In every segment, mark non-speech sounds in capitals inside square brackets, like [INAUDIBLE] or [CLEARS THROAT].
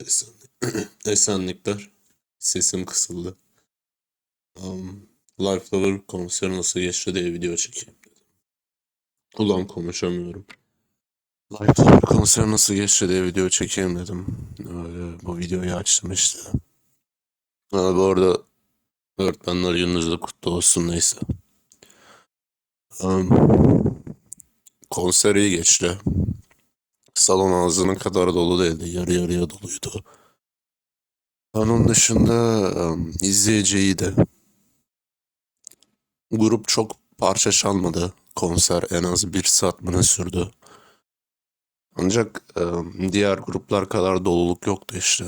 Esen- [CLEARS THROAT] Esenlikler. Sesim kısıldı. Um, Life Lover konseri nasıl geçti diye video çekeyim. Ulan konuşamıyorum. Life Lover konseri nasıl geçti diye video çekeyim dedim. Öyle bu videoyu açtım işte. Ha, bu arada öğretmenler gününüz kutlu olsun neyse. Um, konser geçti. Salon ağzına kadar dolu değildi. Yarı yarıya doluydu. Onun dışında um, izleyici iyiydi. Grup çok parça çalmadı. Konser en az bir saat mi sürdü. Ancak um, diğer gruplar kadar doluluk yoktu işte.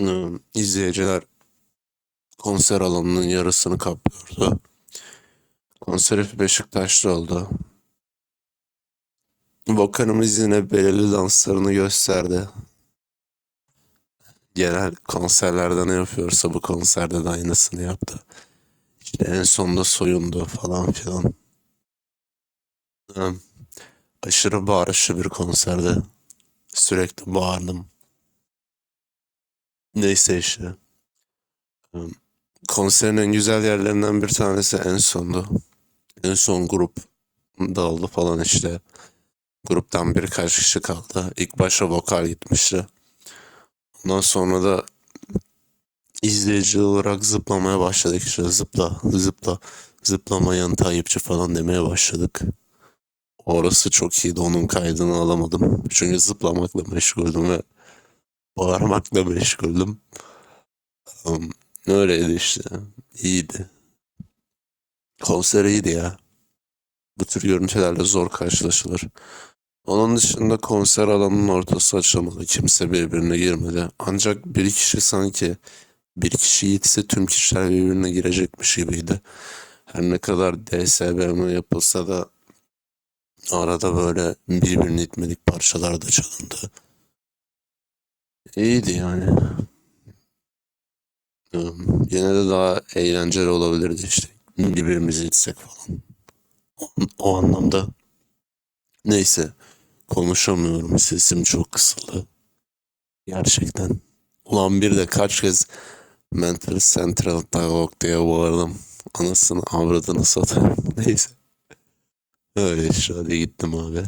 Um, izleyiciler konser alanının yarısını kaplıyordu. Konser Beşiktaş'ta oldu. Vokalimiz yine belirli danslarını gösterdi. Genel konserlerde ne yapıyorsa bu konserde de aynısını yaptı. İşte en sonunda soyundu falan filan. Aşırı bağırışlı bir konserdi. Sürekli bağırdım. Neyse işte. Konserin en güzel yerlerinden bir tanesi en sondu. En son grup dağıldı falan işte. Gruptan birkaç kişi kaldı. İlk başta vokal gitmişti. Ondan sonra da izleyici olarak zıplamaya başladık işte zıpla zıpla zıplamayan Tayyipçi falan demeye başladık. Orası çok iyiydi onun kaydını alamadım. Çünkü zıplamakla meşguldüm ve bağırmakla meşguldüm. Um, öyleydi işte. İyiydi. Konser iyiydi ya. Bu tür görüntülerle zor karşılaşılır. Onun dışında konser alanının ortası açılmadı. Kimse birbirine girmedi. Ancak bir kişi sanki bir kişi yitse tüm kişiler birbirine girecekmiş gibiydi. Her ne kadar DSBM yapılsa da arada böyle birbirini itmedik parçalar da çalındı. İyiydi yani. Yine de daha eğlenceli olabilirdi işte. Birbirimizi itsek falan. O, o anlamda. Neyse. Konuşamıyorum. Sesim çok kısıldı. Gerçekten. Ulan bir de kaç kez Mental Central Dialogue diye bağırdım. Anasını avradını satayım. [LAUGHS] Neyse. Öyle işte hadi gittim abi.